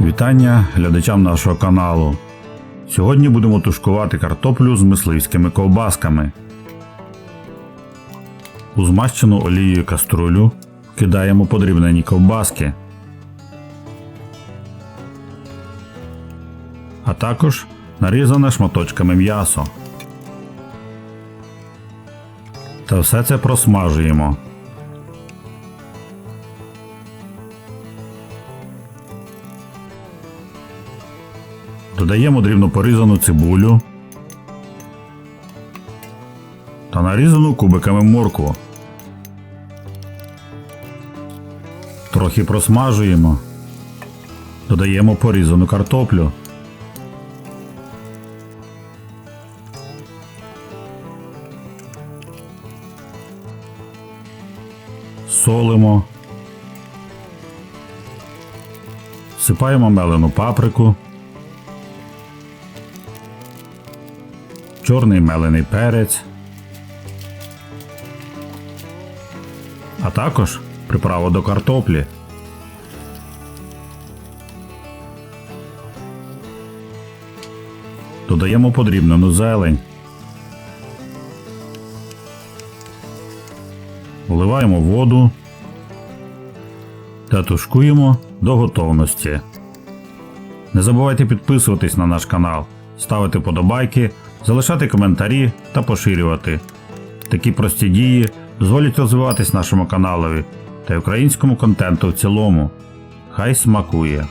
Вітання глядачам нашого каналу. Сьогодні будемо тушкувати картоплю з мисливськими ковбасками. У змащену олією каструлю кидаємо подрібнені ковбаски. А також нарізане шматочками м'ясо. Та все це просмажуємо. Додаємо дрібно порізану цибулю та нарізану кубиками моркву. Трохи просмажуємо. Додаємо порізану картоплю. Солимо. Всипаємо мелену паприку. Чорний мелений перець, а також приправу до картоплі. Додаємо подрібнену зелень. Вливаємо воду та тушкуємо до готовності. Не забувайте підписуватись на наш канал, ставити подобайки, залишати коментарі та поширювати. Такі прості дії дозволять розвиватись нашому каналові та українському контенту в цілому. Хай смакує!